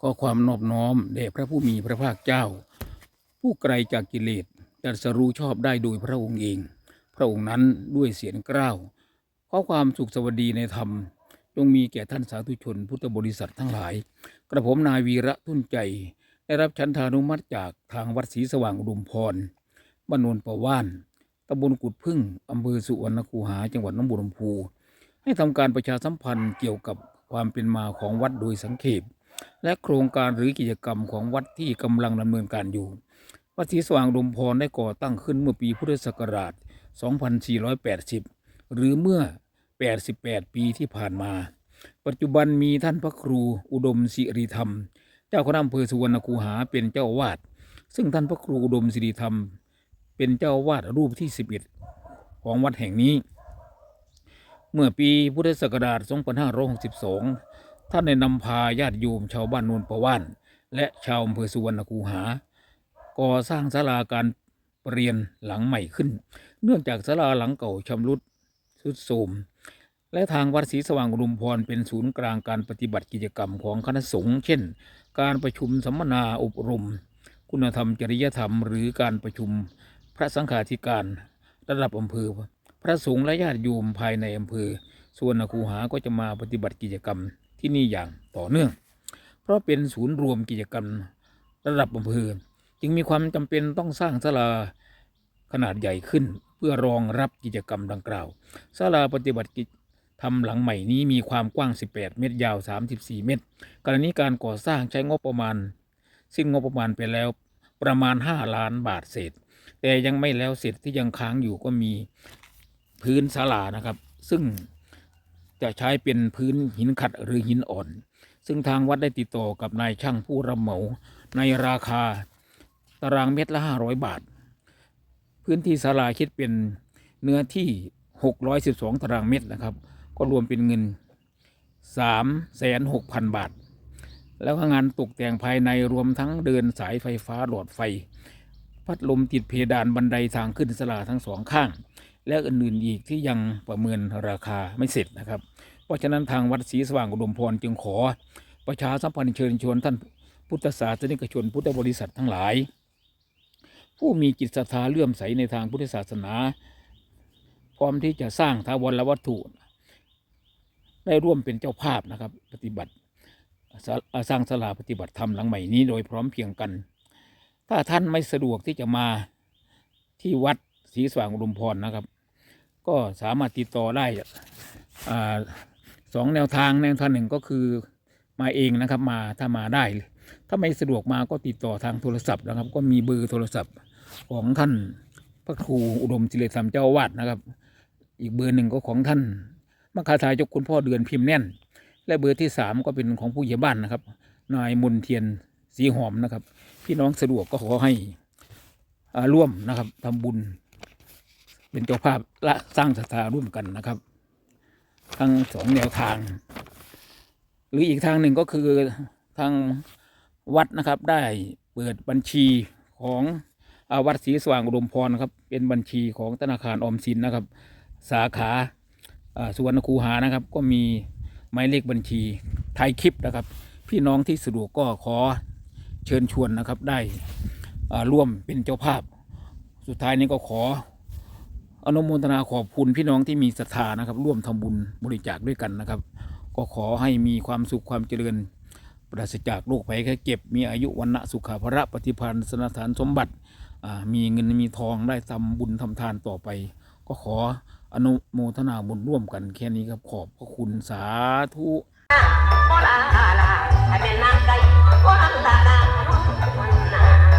ขอความนอบน้อมแด่พระผู้มีพระภาคเจ้า ผู้ไกลจากกิเลสตรัสรู้ชอบได้โดยพระองค์เอง พระองค์นั้นด้วยเสียงกล้าวขอความสุขสวัสดีในธรรมจงมีแก่ท่านสาธุชนพุทธบริษัททั้งหลาย กระผมนายวีระทุ่นใจ ได้รับชันธานุมัติจากทางวัดศรีสว่างอุดมพรบ้านโนนประว่าน ตำบลกุดพึ่งอำเภอสุวรรณคูหา จังหวัดหน้องบัวลำพูให้ทำการประชาสัมพันธ์เกี่ยวกับความเป็นมาของวัดโดยสังเขปและโครงการหรือกิจกรรมของวัดที่กำลังดำเนินการอยู่ วัดศรีสว่างดมพรได้ก่อตั้งขึ้นเมื่อปีพุทธศักราช 2480 หรือเมื่อ 88 ปีที่ผ่านมา ปัจจุบันมีท่านพระครูอุดมศิริธรรม เจ้าคณะอำเภอสุวรรณคูหาเป็นเจ้าอาวาด ซึ่งท่านพระครูอุดมศิริธรรม เป็นเจ้าวาดรูปที่ 11 ของวัดแห่งนี้ เมื่อปีพุทธศักราช 2562 ท่านได้นำพาญาติโยมชาวบ้านโนนประว่าน และชาวอำเภอสุวรรณคูหา ก่อสร้างศาลาการเปลี่ยนหลังใหม่ขึ้น เนื่องจากศาลาหลังเก่าชำรุดทรุดโทรมและทางวัดศรีสว่างอุดมพรเป็นศูนย์กลางการปฏิบัติกิจกรรมของคณะสงฆ์เช่น การประชุมสัมมนาอบรม คุณธรรมจริยธรรม หรือการประชุม พระสังฆาธิการระดับอำเภอ พระสงฆ์และญาติโยมภายในอำเภอส่วนคูหาก็จะมาปฏิบัติกิจกรรมที่นี่อย่างต่อเนื่อง เพราะเป็นศูนย์รวมกิจกรรมระดับอำเภอ จึงมีความจำเป็นต้องสร้างศาลาขนาดใหญ่ขึ้น เพื่อรองรับกิจกรรมดังกล่าวศาลาปฏิบัติกิจทำหลังใหม่นี้มีความกว้าง 18 เมตรยาว 34 เมตรกรณีการก่อสร้างใช้งบประมาณ ซึ่งงบประมาณไปแล้วประมาณ 5 ล้านบาทเศษ แต่ยังไม่แล้วเสร็จที่ยังค้างอยู่ก็มีพื้นศาลานะครับ ซึ่งจะใช้เป็นพื้นหินขัดหรือหินอ่อน ซึ่งทางวัดได้ติดต่อกับนายช่างผู้รับเหมาในราคาตารางเมตรละ500บาท พื้นที่ศาลาคิดเป็นเนื้อที่612ตารางเมตรนะครับ ก็รวมเป็นเงิน3 6 0 0 0บาท แล้วงานตกแต่งภายในรวมทั้งเดินสายไฟฟ้าหลอดไฟ พัดลมติดเพดานบันไดทางขึ้นศาลาทั้งสองข้าง และอื่นๆอีกที่ยังประเมินราคาไม่เสร็จนะครับ เพราะฉะนั้นทางวัดศรีสว่างอุดมพรจึงขอ ประชาสัมพันธ์เชิญชวนท่านพุทธศาสนิกชนพุทธบริษัททั้งหลาย ผู้มีจิตศรัทธาเลื่อมใสในทางพุทธศาสนา พร้อมที่จะสร้างทาวรวัตถุ ได้ร่วมเป็นเจ้าภาพนะครับ ปฏิบัติสร้างศาลาปฏิบัติธรรมหลังใหม่นี้โดยพร้อมเพียงกัน ถ้าท่านไม่สะดวกที่จะมาที่วัดศรีสว่างอุดมพรนะครับ ก็สามารถติดต่อได้อสองแนวทางแนวทางหนึ่งก็คือมาเองนะครับมาถ้ามาได้ ถ้าไม่สะดวกมาก็ติดต่อทางโทรศัพท์นะครับ ก็มีเบอร์โทรศัพท์ของท่านพระครูอุดมจิเลธรรมเจ้าอาวาดนะครับ อีกเบอร์หนึ่งก็ของท่านมคาทายกคุณพ่อเดือนพิมพ์แน่น และเบอร์ที่สามก็เป็นของผู้ใหญ่บ้านนะครับ นายมนเทียน สีหอมนะครับ พี่น้องสะดวกก็ขอให้ร่วมนะครับทำบุญ เป็นเจ้าภาพและสร้างศรัทธาร่วมกันนะครับ ทั้งสองแนวทาง หรืออีกทางหนึ่งก็คือทางวัดนะครับ ได้เปิดบัญชีของอาวัดศรีสว่างอุดมพรนะครับ เป็นบัญชีของธนาคารออมสินนะครับ สาขาสุวรรณคูหานะครับ ก็มีหมายเลขบัญชีไทยคลิปนะครับ พี่น้องที่สะดวกก็ขอ เชิญชวนนะครับได้ร่วมเป็นเจ้าภาพ สุดท้ายนี้ก็ขออนุโมทนาขอบคุณพี่น้องที่มีศรัทธานะครับ ร่วมทำบุญบริจาคด้วยกันนะครับ ก็ขอให้มีความสุขความเจริญ ปราศจากโรคภัยแค่เก็บ มีอายุวันนะสุขภระปฏิพันธ์สนฐานสมบัติมีเงินมีทองได้ทำบุญทำทานต่อไป ก็ขออนุโมทนาบุญร่วมกันแค่นี้ครับขอบพระคุณสาธุ ลาลาให้เป็นนางไก่วางลาลาวันนา